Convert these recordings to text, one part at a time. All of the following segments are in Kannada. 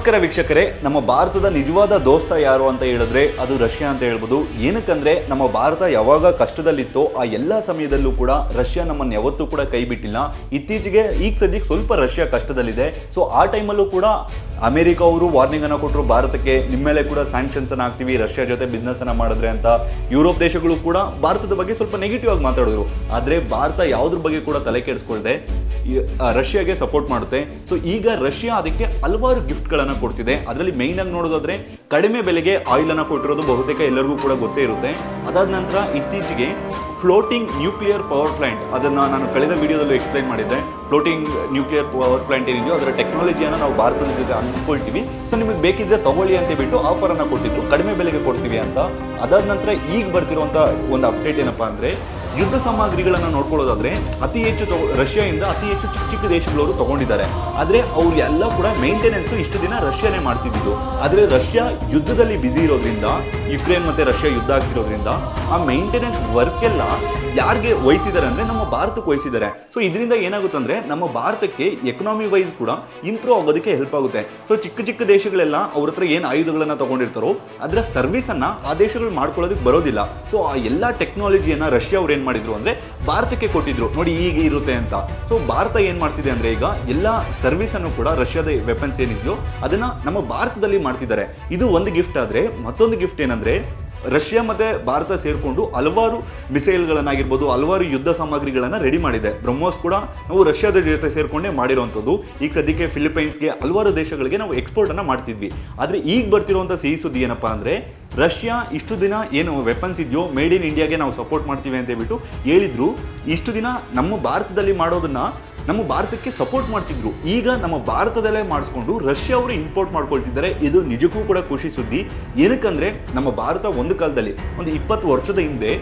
ನಮಸ್ಕಾರ ವೀಕ್ಷಕರೇ, ನಮ್ಮ ಭಾರತದ ನಿಜವಾದ ದೋಸ್ತ ಯಾರು ಅಂತ ಹೇಳಿದ್ರೆ ಅದು ರಷ್ಯಾ ಅಂತ ಹೇಳ್ಬೋದು. ಏನಕ್ಕಂದ್ರೆ, ನಮ್ಮ ಭಾರತ ಯಾವಾಗ ಕಷ್ಟದಲ್ಲಿತ್ತೋ ಆ ಎಲ್ಲ ಸಮಯದಲ್ಲೂ ಕೂಡ ರಷ್ಯಾ ನಮ್ಮನ್ನು ಯಾವತ್ತೂ ಕೂಡ ಕೈ ಬಿಟ್ಟಿಲ್ಲ. ಇತ್ತೀಚೆಗೆ ಈಗ ಸದ್ಯಕ್ಕೆ ಸ್ವಲ್ಪ ರಷ್ಯಾ ಕಷ್ಟದಲ್ಲಿದೆ. ಸೊ ಆ ಟೈಮಲ್ಲೂ ಕೂಡ ಅಮೆರಿಕ ಅವರು ವಾರ್ನಿಂಗ್ ಅನ್ನ ಕೊಟ್ಟರು ಭಾರತಕ್ಕೆ ನಿಮ್ಮ ಮೇಲೆ ಕೂಡ ಸ್ಯಾಂಕ್ಷನ್ಸ್ ಅನ್ನ ಹಾಕ್ತೀವಿ, ರಷ್ಯಾ ಜೊತೆ ಬಿಸ್ನೆಸ್ ಅನ್ನ ಮಾಡಿದ್ರೆ ಅಂತ ಯುರೋಪ್ ದೇಶಗಳು ಕೂಡ ಭಾರತದ ಬಗ್ಗೆ ಸ್ವಲ್ಪ ನೆಗೆಟಿವ್ ಆಗಿ ಮಾತಾಡಿದ್ರು. ಆದ್ರೆ ಭಾರತ ಯಾವುದ್ರ ಬಗ್ಗೆ ಕೂಡ ತಲೆ ಕೆಡಿಸ್ಕೊಳ್ದೆ ರಷ್ಯಾಗೆ ಸಪೋರ್ಟ್ ಮಾಡುತ್ತೆ. ಸೊ ಈಗ ರಷ್ಯಾ ಅದಕ್ಕೆ ಹಲವಾರು ಗಿಫ್ಟ್ಗಳನ್ನು ಕೊಡ್ತಿದೆ. ಅದರಲ್ಲಿ ಮೈನ್ ಆಗಿ ನೋಡೋದಾದ್ರೆ ಕಡಿಮೆ ಬೆಲೆಗೆ ಆಯಿಲ್ ಅನ್ನ ಕೊಟ್ಟಿರೋದು ಬಹುತೇಕ ಎಲ್ಲರಿಗೂ ಕೂಡ ಗೊತ್ತೇ ಇರುತ್ತೆ. ಅದಾದ ನಂತರ ಇತ್ತೀಚೆಗೆ ಫ್ಲೋಟಿಂಗ್ ನ್ಯೂಕ್ಲಿಯರ್ ಪವರ್ ಪ್ಲಾಂಟ್ ಅದನ್ನ ನಾನು ಕಳೆದ ವಿಡಿಯೋದಲ್ಲಿ ಎಕ್ಸ್ಪ್ಲೈನ್ ಮಾಡಿದ್ದೆ. ಫ್ಲೋಟಿಂಗ್ ನ್ಯೂಕ್ಲಿಯರ್ ಪವರ್ ಪ್ಲಾಂಟ್ ಏನಿದೆಯೋ, ಅದರ ಟೆಕ್ನಾಲಜಿಯನ್ನು ನಾವು ಭಾರತದ ಜೊತೆ ಅಂದ್ಕೊಳ್ತೀವಿ ಸೊ ನಿಮಗೆ ಬೇಕಿದ್ರೆ ತಗೊಳ್ಳಿ ಅಂತ ಬಿಟ್ಟು ಆಫರನ್ನು ಕೊಟ್ಟಿದ್ರು. ಕಡಿಮೆ ಬೆಲೆಗೆ ಕೊಡ್ತೀವಿ ಅಂತ. ಅದಾದ ನಂತರ ಈಗ ಬರ್ತಿರುವಂಥ ಒಂದು ಅಪ್ಡೇಟ್ ಏನಪ್ಪಾ ಅಂದ್ರೆ ಯುದ್ಧ ಸಾಮಗ್ರಿಗಳನ್ನು ನೋಡ್ಕೊಳ್ಳೋದಾದ್ರೆ ಅತಿ ಹೆಚ್ಚು ತಗೊ- ರಷ್ಯಾದಿಂದ ಅತಿ ಹೆಚ್ಚು ಚಿಕ್ಕ ಚಿಕ್ಕ ದೇಶಗಳವರು ತಗೊಂಡಿದ್ದಾರೆ. ಆದ್ರೆ ಅವ್ರು ಎಲ್ಲ ಕೂಡ ಮೇಂಟೆನೆನ್ಸು ಇಷ್ಟು ದಿನ ರಷ್ಯಾನೇ ಮಾಡ್ತಿದ್ದು ಆದ್ರೆ ರಷ್ಯಾ ಯುದ್ಧದಲ್ಲಿ ಬ್ಯುಸಿ ಇರೋದ್ರಿಂದ ಯುಕ್ರೇನ್ ಮತ್ತೆ ರಷ್ಯಾ ಯುದ್ಧ ಆಗ್ತಿರೋದ್ರಿಂದ ಆ ಮೇಂಟೆನೆನ್ಸ್ ವರ್ಕ್ ಎಲ್ಲ ಯಾರಿಗೆ ವಹಿಸಿದ್ದಾರೆ ಅಂದರೆ ನಮ್ಮ ಭಾರತಕ್ಕೆ ವಹಿಸಿದ್ದಾರೆ. ಸೊ ಇದರಿಂದ ಏನಾಗುತ್ತೆ ಅಂದ್ರೆ ನಮ್ಮ ಭಾರತಕ್ಕೆ ಎಕನಾಮಿ ವೈಸ್ ಕೂಡ ಇಂಪ್ರೂವ್ ಆಗೋದಕ್ಕೆ ಹೆಲ್ಪ್ ಆಗುತ್ತೆ. ಸೊ ಚಿಕ್ಕ ಚಿಕ್ಕ ದೇಶಗಳೆಲ್ಲ ಅವ್ರ ಹತ್ರ ಏನು ಆಯುಧಗಳನ್ನ ತಗೊಂಡಿರ್ತಾರೋ, ಅದರ ಸರ್ವಿಸ್ ಅನ್ನ ಆ ದೇಶಗಳು ಮಾಡ್ಕೊಳ್ಳೋದಕ್ಕೆ ಬರೋದಿಲ್ಲ. ಸೊ ಆ ಎಲ್ಲ ಟೆಕ್ನಾಲಜಿಯನ್ನ ರಷ್ಯಾ ಅವ್ರು ಏನ್ ಮಾಡಿದ್ರು ಅಂದ್ರೆ ಭಾರತಕ್ಕೆ ಕೊಟ್ಟಿದ್ರು. ನೋಡಿ ಈಗ ಇರುತ್ತೆ ಅಂತ. ಸೊ ಭಾರತ ಏನ್ ಮಾಡ್ತಿದೆ ಅಂದ್ರೆ ಈಗ ಎಲ್ಲ ಸರ್ವಿಸ್ ಅನ್ನು ಕೂಡ ರಷ್ಯಾದ ವೆಪನ್ಸ್ ಏನಿದೆಯೋ ಅದನ್ನ ನಮ್ಮ ಭಾರತದಲ್ಲಿ ಮಾಡ್ತಿದ್ದಾರೆ. ಇದು ಒಂದು ಗಿಫ್ಟ್ ಆದ್ರೆ ಮತ್ತೊಂದು ಗಿಫ್ಟ್ ಏನಂದ್ರೆ ರಷ್ಯಾ ಮತ್ತೆ ಭಾರತ ಸೇರ್ಕೊಂಡು ಹಲವಾರು ಮಿಸೈಲ್ಗಳನ್ನಾಗಿರ್ಬೋದು ಹಲವಾರು ಯುದ್ಧ ಸಾಮಗ್ರಿಗಳನ್ನ ರೆಡಿ ಮಾಡಿದೆ. ಬ್ರಹ್ಮೋಸ್ ಕೂಡ ನಾವು ರಷ್ಯಾದ ಜೊತೆ ಸೇರ್ಕೊಂಡೇ ಮಾಡಿರುವಂಥದ್ದು ಈಗ ಸದ್ಯಕ್ಕೆ ಫಿಲಿಪೈನ್ಸ್ಗೆ ಹಲವಾರು ದೇಶಗಳಿಗೆ ನಾವು ಎಕ್ಸ್ಪೋರ್ಟ್ ಅನ್ನ ಮಾಡ್ತಿದ್ವಿ. ಆದ್ರೆ ಈಗ ಬರ್ತಿರುವಂಥ ಸಿಹಿ ಸುದ್ದಿ ಏನಪ್ಪಾ ಅಂದ್ರೆ ರಷ್ಯಾ ಇಷ್ಟು ದಿನ ಏನು ವೆಪನ್ಸ್ ಇದೆಯೋ ಮೇಡ್ ಇನ್ ಇಂಡಿಯಾಗೆ ನಾವು ಸಪೋರ್ಟ್ ಮಾಡ್ತೀವಿ ಅಂತ ಹೇಳ್ಬಿಟ್ಟು ಹೇಳಿದ್ರು. ಇಷ್ಟು ದಿನ ನಮ್ಮ ಭಾರತದಲ್ಲಿ ಮಾಡೋದನ್ನ ನಮ್ಮ ಭಾರತಕ್ಕೆ ಸಪೋರ್ಟ್ ಮಾಡ್ತಿದ್ರು. ಈಗ ನಮ್ಮ ಭಾರತದಲ್ಲೇ ಮಾಡಿಸ್ಕೊಂಡು ರಷ್ಯಾ ಅವರು ಇಂಪೋರ್ಟ್ ಮಾಡ್ಕೊಳ್ತಿದ್ದಾರೆ. ಇದು ನಿಜಕ್ಕೂ ಕೂಡ ಖುಷಿ ಸುದ್ದಿ. ಏನಕ್ಕಂದ್ರೆ ನಮ್ಮ ಭಾರತ ಒಂದು ಕಾಲದಲ್ಲಿ ಒಂದು ಇಪ್ಪತ್ತು ವರ್ಷದ ಹಿಂದೆ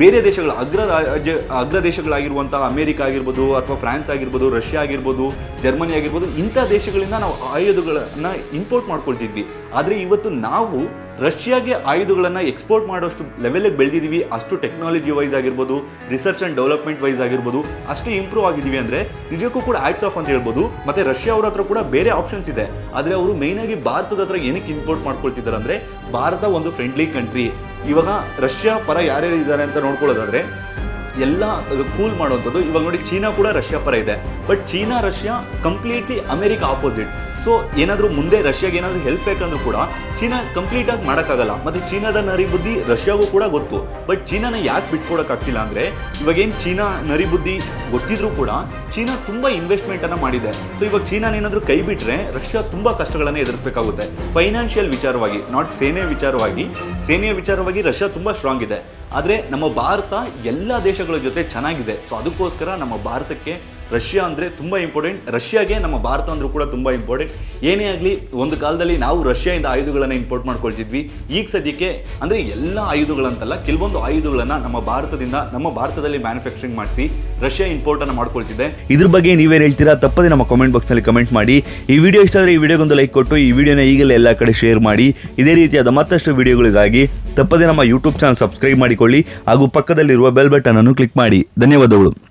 ಬೇರೆ ದೇಶಗಳ ಅಗ್ರ ರಾಜ್ಯ ಅಗ್ರ ದೇಶಗಳಾಗಿರುವಂತಹ ಅಮೆರಿಕ ಆಗಿರ್ಬೋದು ಅಥವಾ ಫ್ರಾನ್ಸ್ ಆಗಿರ್ಬೋದು, ರಷ್ಯಾ ಆಗಿರ್ಬೋದು, ಜರ್ಮನಿ ಆಗಿರ್ಬೋದು ಇಂಥ ದೇಶಗಳಿಂದ ನಾವು ಆಯುಧಗಳನ್ನ ಇಂಪೋರ್ಟ್ ಮಾಡ್ಕೊಳ್ತಿದ್ವಿ. ಆದರೆ ಇವತ್ತು ನಾವು ರಷ್ಯಾಗೆ ಆಯುಧಗಳನ್ನು ಎಕ್ಸ್ಪೋರ್ಟ್ ಮಾಡೋಷ್ಟು ಲೆವೆಲಿಗೆ ಬೆಳೆದಿದ್ದೀವಿ ಅಷ್ಟು ಟೆಕ್ನಾಲಜಿ ವೈಸ್ ಆಗಿರ್ಬೋದು ರಿಸರ್ಚ್ ಆ್ಯಂಡ್ ಡೆವಲಪ್ಮೆಂಟ್ ವೈಸ್ ಆಗಿರ್ಬೋದು, ಅಷ್ಟು ಇಂಪ್ರೂವ್ ಆಗಿದ್ದೀವಿ ಅಂದರೆ ನಿಜಕ್ಕೂ ಕೂಡ ಆ್ಯಡ್ಸ್ ಆಫ್ ಅಂತ ಹೇಳ್ಬೋದು. ಮತ್ತು ರಷ್ಯಾ ಅವ್ರ ಹತ್ರ ಕೂಡ ಬೇರೆ ಆಪ್ಷನ್ಸ್ ಇದೆ. ಆದರೆ ಅವರು ಮೇಯ್ನಾಗಿ ಭಾರತದ ಹತ್ರ ಏನಕ್ಕೆ ಇಂಪೋರ್ಟ್ ಮಾಡ್ಕೊಳ್ತಿದ್ದಾರೆ ಅಂದರೆ ಭಾರತ ಒಂದು ಫ್ರೆಂಡ್ಲಿ ಕಂಟ್ರಿ ಇವಾಗ ರಷ್ಯಾ ಪರ ಯಾರ್ಯಾರು ಇದ್ದಾರೆ ಅಂತ ನೋಡ್ಕೊಳ್ಳೋದಾದರೆ ಎಲ್ಲ ಕೂಲ್ ಮಾಡುವಂಥದ್ದು. ಇವಾಗ ನೋಡಿ ಚೀನಾ ಕೂಡ ರಷ್ಯಾ ಪರ ಇದೆ. But China, Russia completely America opposite so ಏನಾದರೂ ಮುಂದೆ ರಷ್ಯಾಗೆ ಏನಾದರೂ ಹೆಲ್ಪ್ ಬೇಕಂದ್ರೂ ಕೂಡ ಚೀನಾ ಕಂಪ್ಲೀಟ್ ಆಗಿ ಮಾಡೋಕ್ಕಾಗಲ್ಲ. ಮತ್ತು ಚೀನಾದ ನರಿಬುದ್ಧಿ ರಷ್ಯಾಗೂ ಕೂಡ ಗೊತ್ತು. ಬಟ್ ಚೀನಾನ ಯಾಕೆ ಬಿಟ್ಕೊಡೋಕ್ಕಾಗ್ತಿಲ್ಲ ಅಂದರೆ ಇವಾಗೇನು ಚೀನಾ ನರಿಬುದ್ಧಿ ಗೊತ್ತಿದ್ರೂ ಕೂಡ ಚೀನಾ ತುಂಬ ಇನ್ವೆಸ್ಟ್ಮೆಂಟ್ ಅನ್ನ ಮಾಡಿದೆ. ಸೊ ಇವಾಗ ಚೀನಾ ಏನಾದರೂ ಕೈ ಬಿಟ್ರೆ ರಷ್ಯಾ ತುಂಬಾ ಕಷ್ಟಗಳನ್ನು ಎದುರಿಸಬೇಕಾಗುತ್ತೆ. ಫೈನಾನ್ಷಿಯಲ್ ವಿಚಾರವಾಗಿ ನಾಟ್ ಸೇನೆ ವಿಚಾರವಾಗಿ, ಸೇನೆಯ ವಿಚಾರವಾಗಿ ರಷ್ಯಾ ತುಂಬಾ ಸ್ಟ್ರಾಂಗ್ ಇದೆ. ಆದರೆ ನಮ್ಮ ಭಾರತ ಎಲ್ಲ ದೇಶಗಳ ಜೊತೆ ಚೆನ್ನಾಗಿದೆ. ಸೊ ಅದಕ್ಕೋಸ್ಕರ ನಮ್ಮ ಭಾರತಕ್ಕೆ ರಷ್ಯಾ ಅಂದರೆ ತುಂಬ ಇಂಪಾರ್ಟೆಂಟ್ ರಷ್ಯಾಗೆ ನಮ್ಮ ಭಾರತ ಅಂದ್ರೂ ಕೂಡ ತುಂಬ ಇಂಪಾರ್ಟೆಂಟ್ ಏನೇ ಆಗಲಿ, ಒಂದು ಕಾಲದಲ್ಲಿ ನಾವು ರಷ್ಯಾದಿಂದ ಆಯುಧಗಳನ್ನು ಇಂಪೋರ್ಟ್ ಮಾಡ್ಕೊಳ್ತಿದ್ವಿ. ಈಗ ಸದ್ಯಕ್ಕೆ ಅಂದರೆ ಎಲ್ಲ ಆಯುಧಗಳಂತಲ್ಲ, ಕೆಲವೊಂದು ಆಯುಧಗಳನ್ನು ನಮ್ಮ ಭಾರತದಿಂದ, ನಮ್ಮ ಭಾರತದಲ್ಲಿ ಮ್ಯಾನುಫ್ಯಾಕ್ಚರಿಂಗ್ ಮಾಡಿಸಿ ರಷ್ಯಾ ಇಂಪೋರ್ಟನ್ನು ಮಾಡ್ಕೊಳ್ತಿದೆ ಇದ್ರ ಬಗ್ಗೆ ನೀವೇನು ಹೇಳ್ತೀರಾ ತಪ್ಪದೆ ನಮ್ಮ ಕಾಮೆಂಟ್ ಬಾಕ್ಸ್ನಲ್ಲಿ ಕಮೆಂಟ್ ಮಾಡಿ. ಈ ವಿಡಿಯೋ ಇಷ್ಟ ಆದರೆ ಈ ವಿಡಿಯೋಗೊಂದು ಲೈಕ್ ಕೊಟ್ಟು, ಈ ವಿಡಿಯೋನ ಈಗಲೇ ಎಲ್ಲ ಕಡೆ ಶೇರ್ ಮಾಡಿ. ಇದೇ ರೀತಿಯಾದ ಮತ್ತಷ್ಟು ವಿಡಿಯೋಗಳಿಗಾಗಿ ತಪ್ಪದೆ ನಮ್ಮ ಯೂಟ್ಯೂಬ್ ಚಾನಲ್ ಸಬ್ಸ್ಕ್ರೈಬ್ ಮಾಡಿಕೊಳ್ಳಿ. ಹಾಗೂ ಪಕ್ಕದಲ್ಲಿರುವ ಬೆಲ್ ಬಟನ್ ಅನ್ನು ಕ್ಲಿಕ್ ಮಾಡಿ. ಧನ್ಯವಾದಗಳು.